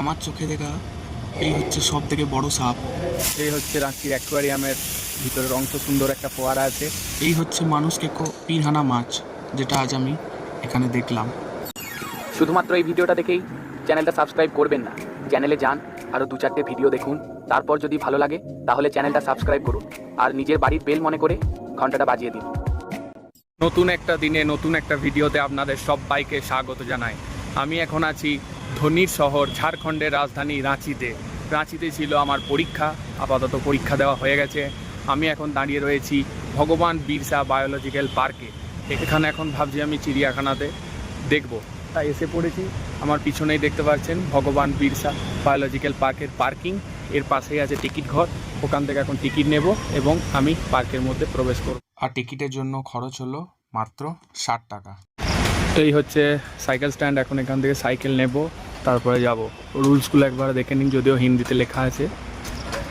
আমার চোখে দেখা এই হচ্ছে সব থেকে বড় সাপ। এই হচ্ছে রাঁচির অ্যাকোয়ারিয়ামের ভিতরের অংশ সুন্দর একটা ফোয়ারা আছে। এই হচ্ছে মানুষকে কো পিরহানা মাছ যেটা আজ আমি এখানে দেখলাম। শুধুমাত্র এই ভিডিওটা দেখেই চ্যানেলটা সাবস্ক্রাইব করবেন না। চ্যানেলে যান আরও দু চারটে ভিডিও দেখুন। তারপর যদি ভালো লাগে তাহলে চ্যানেলটা সাবস্ক্রাইব করুন। আর নিজের বাড়ির বেল মনে করে ঘন্টাটা বাজিয়ে দিন। নতুন একটা দিনে নতুন একটা ভিডিওতে আপনাদের সব বাইকে স্বাগত জানাই। আমি এখন আছি ধনির শহর ঝাড়খণ্ডের রাজধানী রাঁচিতে। রাঁচিতে ছিল আমার পরীক্ষা, আপাতত পরীক্ষা দেওয়া হয়ে গেছে। আমি এখন দাঁড়িয়ে রয়েছি ভগবান বিরসা বায়োলজিক্যাল পার্কে। এখানে এখন ভাবছি আমি চিড়িয়াখানাতে দেখব। তাই এসে পড়েছি, আমার পিছনেই দেখতে পাচ্ছেন ভগবান বিরসা বায়োলজিক্যাল পার্কের পার্কিং। এর পাশেই আছে টিকিট ঘর, ওখান থেকে এখন টিকিট নেব এবং আমি পার্কের মধ্যে প্রবেশ করব। আর টিকিটের জন্য খরচ হলো মাত্র ষাট টাকা। এই হচ্ছে সাইকেল স্ট্যান্ড। এখন এখান থেকে সাইকেল নেব, তারপরে যাব। রুলসগুলো একবার দেখে নিন, যদিও হিন্দিতে লেখা আছে।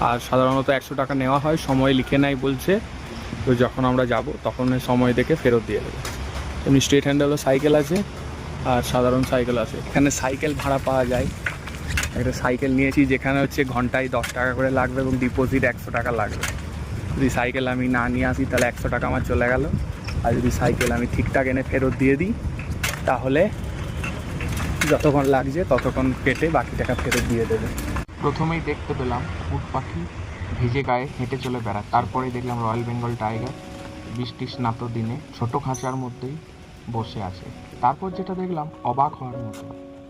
আর সাধারণত একশো টাকা নেওয়া হয়, সময় লিখে নাই বলছে। তো যখন আমরা যাব, তখন সময় দেখে ফেরত দিয়ে দেবে। এমনি স্ট্রেট হ্যান্ডেলও সাইকেল আছে, আর সাধারণ সাইকেল আছে। এখানে সাইকেল ভাড়া পাওয়া যায়। একটা সাইকেল নিয়েছি, যেখানে হচ্ছে ঘন্টায় দশ টাকা করে লাগবে এবং ডিপোজিট একশো টাকা লাগবে। যদি সাইকেল আমি না নিয়ে আসি, তাহলে একশো টাকা আমার চলে গেল। আর যদি সাইকেল আমি ঠিকঠাক এনে ফেরত দিয়ে দিই তাহলে যতক্ষণ লাগছে ততক্ষণ কেটে বাকি টাকা ফেরত দিয়ে দেবে। প্রথমেই দেখতে পেলাম উট পাখি ভিজে গায়ে হেঁটে চলে বেড়ায়। তারপরেই দেখলাম রয়্যাল বেঙ্গল টাইগার বৃষ্টি স্নাত দিনে ছোট খাঁচার মধ্যেই বসে আছে। তারপর যেটা দেখলাম, অবাক হওয়ার মতো।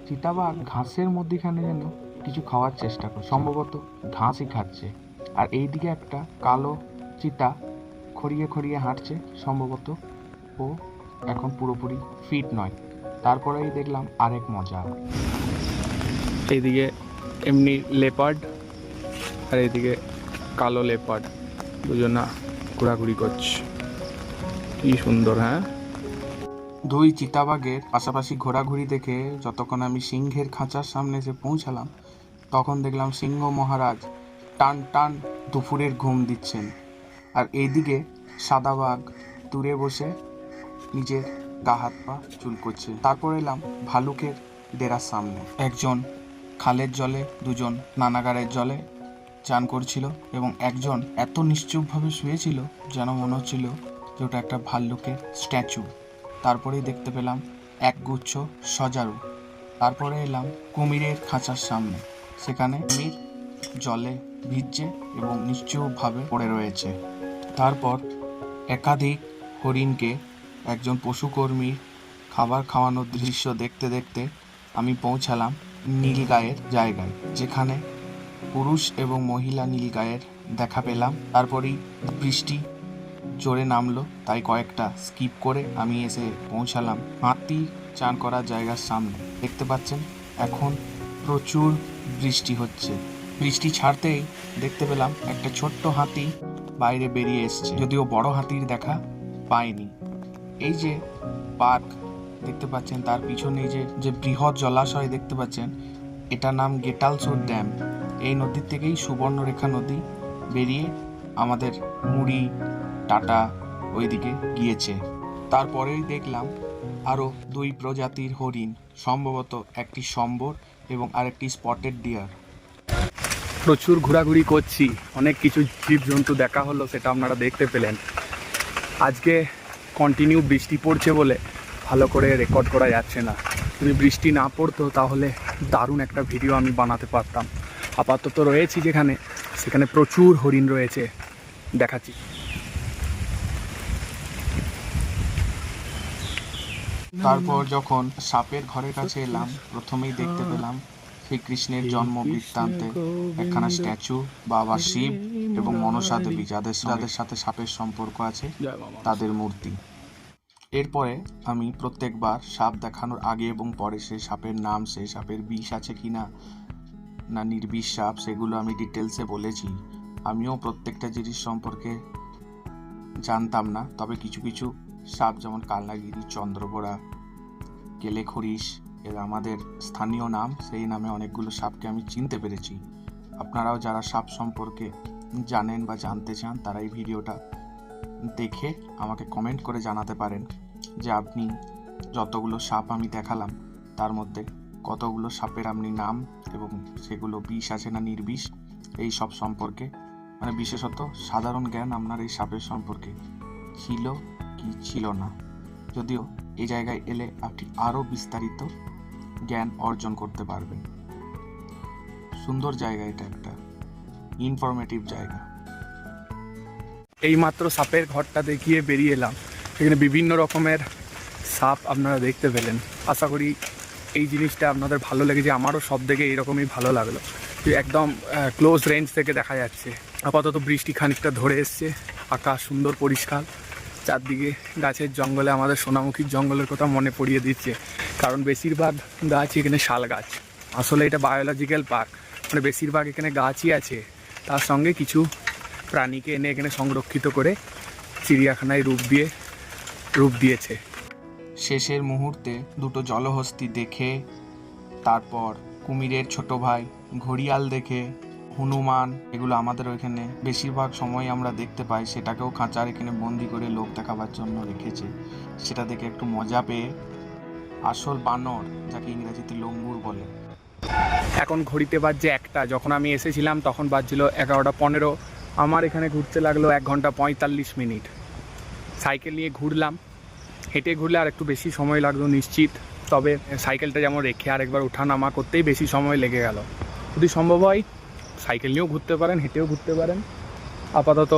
চিতাবাঘ ঘাসের মধ্যেখানে যেন কিছু খাওয়ার চেষ্টা করে। সম্ভবত ঘাসই খাচ্ছে। আর এইদিকে একটা কালো চিতা খড়িয়ে খড়িয়ে হাঁটছে। সম্ভবত ও এখন পুরোপুরি ফিট নয়। তারপরেই দেখলাম আরেক মজা। এইদিকে এমনি লেপার্ড আর এইদিকে কালো লেপার্ড দুজনা ঘোরাঘুরি করছে। কি সুন্দর হ্যাঁ? দুই চিতাবাঘের পাশাপাশি ঘোরাঘুরি দেখে যতক্ষণ আমি সিংহের খাঁচার সামনে এসে পৌঁছালাম তখন দেখলাম সিংহ মহারাজ টান টান দুপুরের ঘুম দিচ্ছেন। আর এইদিকে সাদা বাঘ দূরে বসে নিজের গা হাত পা চুলকোচ্ছে তারপর এলাম ভালুকের ডেরার সামনে। একজন খালের জলে, দুজন নানাগারের জলে চান করছিল এবং একজন এত নিশ্চুপভাবে শুয়েছিল যেন মনে হচ্ছিল যে ওটা একটা ভাল্লুকের স্ট্যাচু। তারপরেই দেখতে পেলাম একগুচ্ছ সজারু। তারপরে এলাম কুমিরের খাঁচার সামনে। সেখানে কুমির জলে ভিজছে এবং নিশ্চুপভাবে পড়ে রয়েছে। তারপর একাধিক হরিণকে একজন পশুকর্মীর খাবার খাওয়ানোর দৃশ্য দেখতে দেখতে আমি পৌঁছালাম নীলগায়ের জায়গায়, যেখানে পুরুষ এবং মহিলা নীলগায়ের দেখা পেলাম। তারপরেই বৃষ্টি জোরে নামলো, তাই কয়েকটা স্কিপ করে আমি এসে পৌঁছালাম হাতি চান করার জায়গার সামনে। দেখতে পাচ্ছেন, এখন প্রচুর বৃষ্টি হচ্ছে। বৃষ্টি ছাড়তেই দেখতে পেলাম একটা ছোট্ট হাতি বাইরে বেরিয়ে এসছে, যদিও বড় হাতির দেখা পাইনি। এই যে পার্ক দেখতে পাচ্ছেন, তার পিছনে যে যে বৃহৎ জলাশয় দেখতে পাচ্ছেন এটা নাম গেটালসোর ড্যাম। এই নদীর থেকেই সুবর্ণরেখা নদী বেরিয়ে আমাদের মুড়ি, টাটা ওইদিকে গিয়েছে। তারপরেই দেখলাম আরও দুই প্রজাতির হরিণ, সম্ভবত একটি সম্বর এবং আরেকটি স্পটেড ডিয়ার। প্রচুর ঘোরাঘুরি করছি, অনেক কিছু জীবজন্তু দেখা হলো, সেটা আপনারা দেখতে পেলেন। আজকে কন্টিনিউ বৃষ্টি পড়ছে বলে ভালো করে রেকর্ড করা যাচ্ছে না। যদি বৃষ্টি না পড়তো তাহলে দারুণ একটা ভিডিও আমি বানাতে পারতাম। আপাতত রয়েছি যেখানে সেখানে প্রচুর হরিণ রয়েছে। দেখাচ্ছি। তারপর যখন সাপের ঘরের কাছে এলাম প্রথমেই দেখতে পেলাম শ্রীকৃষ্ণের জন্ম বৃত্তান্তে একখানা স্ট্যাচু বাবা শিব এবং মনসা দেবী যাদের যাদের সাথে সাপের সম্পর্ক আছে তাদের মূর্তি। এরপরে আমি প্রত্যেকবার সাপ দেখানোর আগে এবং পরে সেই সাপের নাম, সেই সাপের বিষ আছে কি না না নির্বিষ সাপ, সেগুলো আমি ডিটেলসে বলেছি। আমিও প্রত্যেকটা জিনিস সম্পর্কে জানতাম না, তবে কিছু কিছু সাপ যেমন কালনাগিরি চন্দ্রবোড়া কেলেখরিস এর আমাদের স্থানীয় নাম, সেই নামে অনেকগুলো সাপকে আমি চিনতে পেরেছি। আপনারাও যারা সাপ সম্পর্কে জানেন বা জানতে চান, তারা এই ভিডিওটা দেখে আমাকে কমেন্ট করে জানাতে পারেন। যে আপনি যতগুলো সাপ আমি দেখালাম, তার মধ্যে কতগুলো সাপের আপনি নাম এবং সেগুলো বিষ আছে না নির্বিষ, এই সব সম্পর্কে মানে বিশেষত সাধারণ জ্ঞান আপনার এই সাপের সম্পর্কে ছিল কি ছিল না। যদিও এই জায়গায় এলে আপনি আরও বিস্তারিত জ্ঞান অর্জন করতে পারবেন। সুন্দর জায়গা এটা একটা ইনফরমেটিভ জায়গা। এইমাত্র সাপের ঘরটা দেখিয়ে বেরিয়ে এলাম। সেখানে বিভিন্ন রকমের সাপ আপনারা দেখতে পেলেন। আশা করি এই জিনিসটা আপনাদের ভালো লেগেছে, আমারও সব থেকে এইরকমই ভালো লাগল। একদম ক্লোজ রেঞ্জ থেকে দেখা যাচ্ছে। আপাতত বৃষ্টি খানিকটা ধরে এসছে, আকাশ সুন্দর পরিষ্কার। চারদিকে গাছের জঙ্গলে, আমাদের সোনামুখীর জঙ্গলের কথা মনে পড়িয়ে দিচ্ছে। কারণ বেশিরভাগ গাছ এখানে শাল গাছ। আসলে এটা বায়োলজিক্যাল পার্ক মানে বেশিরভাগ এখানে গাছই আছে। তার সঙ্গে কিছু প্রাণীকে এনে এখানে সংরক্ষিত করে চিড়িয়াখানায় রূপ দিয়ে রূপ দিয়েছে। শেষের মুহূর্তে দুটো জলহস্তি দেখে তারপর কুমিরের ছোট ভাই ঘড়িয়াল দেখে হনুমান এগুলো আমাদের ওইখানে বেশিরভাগ সময় আমরা দেখতে পাই সেটাকেও খাঁচার এখানে বন্দি করে লোক দেখাবার জন্য রেখেছে। সেটা দেখে একটু মজা পেয়ে আসল বানর যাকে ইংরেজিতে লঙ্গুর বলে। এখন ঘড়িতে বাজছে একটা যখন আমি এসেছিলাম তখন বাজছিল এগারোটা পনেরো। আমার এখানে ঘুরতে লাগল এক ঘণ্টা পঁয়তাল্লিশ মিনিট। সাইকেল নিয়ে ঘুরলাম। হেঁটে ঘুরলে আর একটু বেশি সময় লাগল নিশ্চিত। তবে সাইকেলটা যেমন রেখে আর একবার ওঠানামা করতেই বেশি সময় লেগে গেল। যদি সম্ভব হয়, সাইকেল নিয়েও ঘুরতে পারেন, হেঁটেও ঘুরতে পারেন। আপাতত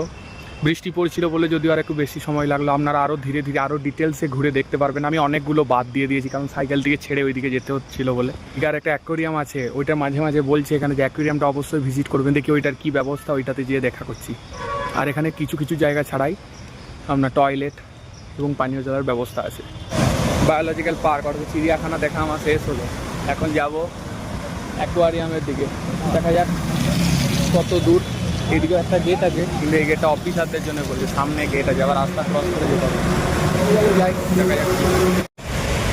বৃষ্টি পড়ছিল বলে যদিও আর একটু বেশি সময় লাগল। আপনারা আরও ধীরে ধীরে আরও ডিটেলসে ঘুরে দেখতে পারবেন। আমি অনেকগুলো বাদ দিয়ে দিয়েছি, কারণ সাইকেল থেকে ছেড়ে ওইদিকে যেতে হচ্ছিল বলে। এখানে একটা অ্যাকোরিয়াম আছে, ওইটা মাঝে মাঝে বলছে এখানে যে অ্যাকোরিয়ামটা অবশ্যই ভিজিট করবেন। দেখি ওইটার কী ব্যবস্থা, ওইটাতে যেয়ে দেখা করছি। আর এখানে কিছু কিছু জায়গা ছাড়াই আপনার টয়লেট এবং পানীয় জলের ব্যবস্থা আছে। বায়োলজিক্যাল পার্ক অর্থাৎ চিড়িয়াখানা দেখা আমার শেষ হলো। এখন যাব অ্যাকোয়ারিয়ামের দিকে। দেখা যাক কত দূর। এদিকে একটা গেট আছে, কিন্তু এই গেটটা অফিসারদের জন্য বলছে, সামনে গেট আছে, আবার রাস্তা ক্রস করে যেতে হবে।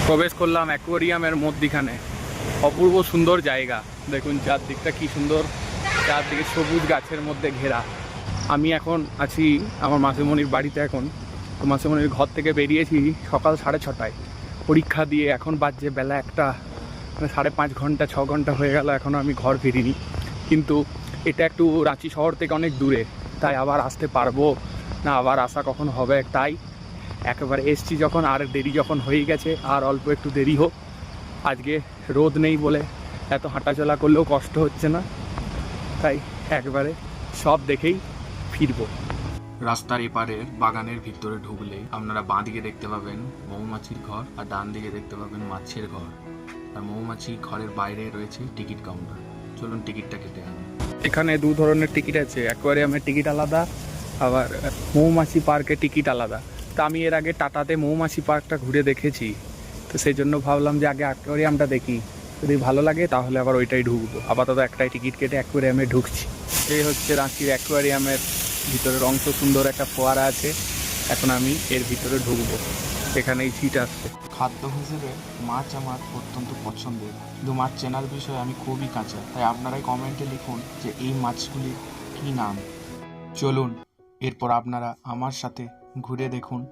প্রবেশ করলাম অ্যাকোয়ারিয়ামের মধ্যিখানে। অপূর্ব সুন্দর জায়গা। দেখুন, চারদিকটা কি সুন্দর। চারদিকে সবুজ গাছের মধ্যে ঘেরা। আমি এখন আছি আমার মাসিমণির বাড়িতে এখন। তো মাসিমণির ঘর থেকে বেরিয়েছি সকাল সাড়ে ছটায়। পরীক্ষা দিয়ে এখন বাজছে বেলা একটা মানে সাড়ে পাঁচ ঘণ্টা, ছ ঘণ্টা হয়ে গেল এখনও আমি ঘর ফিরিনি। কিন্তু এটা একটু রাঁচি শহর থেকে অনেক দূরে, তাই আবার আসতে পারব না আবার আসা কখন হবে? তাই একেবারে এসছি যখন, আর দেরি যখন হয়ে গেছে, আর অল্প একটু দেরি হোক, আজকে রোদ নেই বলে এত হাঁটাচলা করলেও কষ্ট হচ্ছে না। তাই একবারে সব দেখেই ফিরবো। রাস্তার এপারে বাগানের ভিতরে ঢুকলে আপনারা বাঁ দিকে দেখতে পাবেন মৌমাছির ঘর আর ডান দিকে দেখতে পাবেন মাছের ঘর। আর মৌমাছি ঘরের বাইরে রয়েছে টিকিট কাউন্টার। চলুন টিকিটটা কেটে আনুন এখানে দু ধরনের টিকিট আছে। অ্যাকোয়ারিয়ামের টিকিট আলাদা, আবার মৌমাছি পার্কের টিকিট আলাদা। তা আমি এর আগে টাটাতে মৌমাছি পার্কটা ঘুরে দেখেছি। তো সেই জন্য ভাবলাম যে আগে অ্যাকোয়ারিয়ামটা দেখি। যদি ভালো লাগে তাহলে আবার ওইটাই ঢুকবো। আপাতত একটাই টিকিট কেটে অ্যাকোয়ারিয়ামে ঢুকছি। এই হচ্ছে রাঁচির অ্যাকোয়ারিয়ামের ভিতরের অংশ সুন্দর একটা ফোয়ারা আছে। এখন আমি এর ভিতরে ঢুকবো। সেখানেই সিট আসছে। খাদ্য হিসেবে মাছ আমার অত্যন্ত পছন্দের। কিন্তু মাছ চেনার বিষয়ে আমি খুবই কাঁচা। তাই আপনারাই কমেন্টে লিখুন যে এই মাছগুলির কী নাম। চলুন, এরপর আপনারা আমার সাথে ঘুরে দেখুন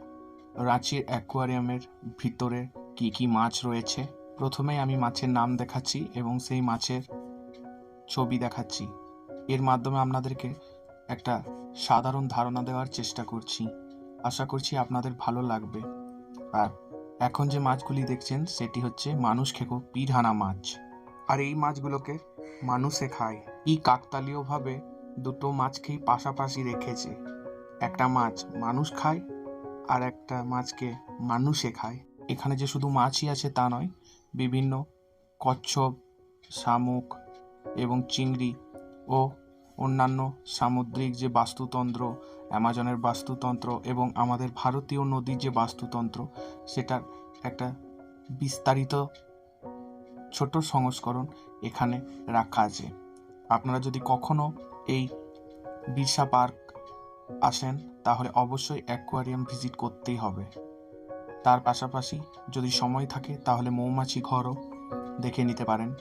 রাঁচির অ্যাকোয়ারিয়ামের ভিতরে কি কি মাছ রয়েছে। প্রথমেই আমি মাছের নাম দেখাচ্ছি এবং সেই মাছের ছবি দেখাচ্ছি। এর মাধ্যমে আপনাদেরকে একটা সাধারণ ধারণা দেওয়ার চেষ্টা করছি। আশা করছি আপনাদের ভালো লাগবে। আর এখন যে মাছগুলি দেখছেন, সেটি হচ্ছে মানুষ খেকো পিরহানা মাছ। আর এই মাছগুলোকে মানুষে খায়। এই কাকতালীয়ভাবে দুটো মাছকেই পাশাপাশি রেখেছে। একটা মাছ মানুষ খায়, আর একটা মাছকে মানুষে খায়। এখানে যে শুধু মাছই আছে তা নয়, বিভিন্ন কচ্ছপ, শামুক এবং চিংড়ি ও অন্যান্য সামুদ্রিক যে বাস্তুতন্ত্র, অ্যামাজনের বাস্তুতন্ত্র এবং আমাদের ভারতীয় নদীর যে বাস্তুতন্ত্র, সেটার একটা বিস্তারিত ছোট সংস্করণ এখানে রাখা আছে। আপনারা যদি কখনো এই বিরসা পার্ক আসেন, তাহলে অবশ্যই অ্যাকোয়ারিয়াম ভিজিট করতেই হবে। তার পাশাপাশি যদি সময় থাকে, তাহলে মৌমাছি ঘরও দেখে নিতে পারেন।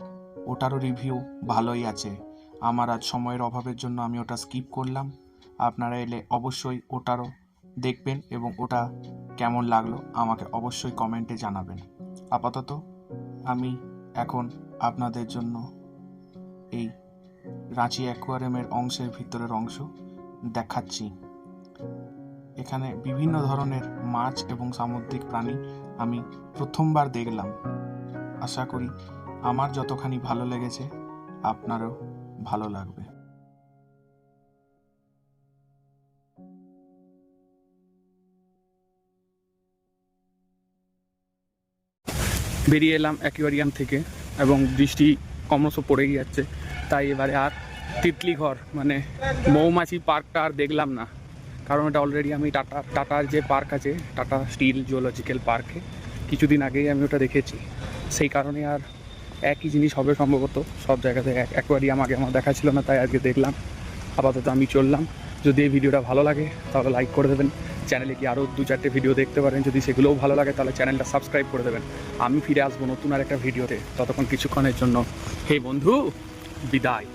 ওটারও রিভিউ ভালোই আছে। আমার আজ সময়ের অভাবের জন্য আমি ওটা স্কিপ করলাম। আপনারা এলে অবশ্যই ওটারও দেখবেন এবং ওটা কেমন লাগল আমাকে অবশ্যই কমেন্টে জানাবেন। আপাতত আমি এখন আপনাদের জন্য এই রাঁচি অ্যাকোয়ারিয়ামের অংশের ভিতরের অংশ দেখাচ্ছি। এখানে বিভিন্ন ধরনের মাছ এবং সামুদ্রিক প্রাণী আমি প্রথমবার দেখলাম। আশা করি আমার যতখানি ভালো লেগেছে, আপনারও ভালো লাগবে। বেরিয়ে এলাম অ্যাকুয়ারিয়াম থেকে এবং বৃষ্টি ক্রমশ পড়েই যাচ্ছে, তাই এবারে আর তিতলি ঘর মানে মৌমাছি পার্কটা আর দেখলাম না। কারণ এটা অলরেডি আমি টাটা, টাটার যে পার্ক আছে, টাটা স্টিল জুওলজিক্যাল পার্কে কিছুদিন আগেই আমি ওটা দেখেছি। সেই কারণে আর একই জিনিস হবে সম্ভবত। সব জায়গাতে অ্যাকোয়ারিয়াম আমাকে আমার দেখা ছিল না, তাই আজকে দেখলাম। আপাতত আমি চললাম। যদি এই ভিডিওটা ভালো লাগে, তাহলে লাইক করে দেবেন। চ্যানেলে কি আরও দু চারটে ভিডিও দেখতে পারেন। যদি সেগুলোও ভালো লাগে, তাহলে চ্যানেলটা সাবস্ক্রাইব করে দেবেন। আমি ফিরে আসব নতুন আর একটা ভিডিওতে ততক্ষণ কিছুক্ষণের জন্য। হে বন্ধু, বিদায়।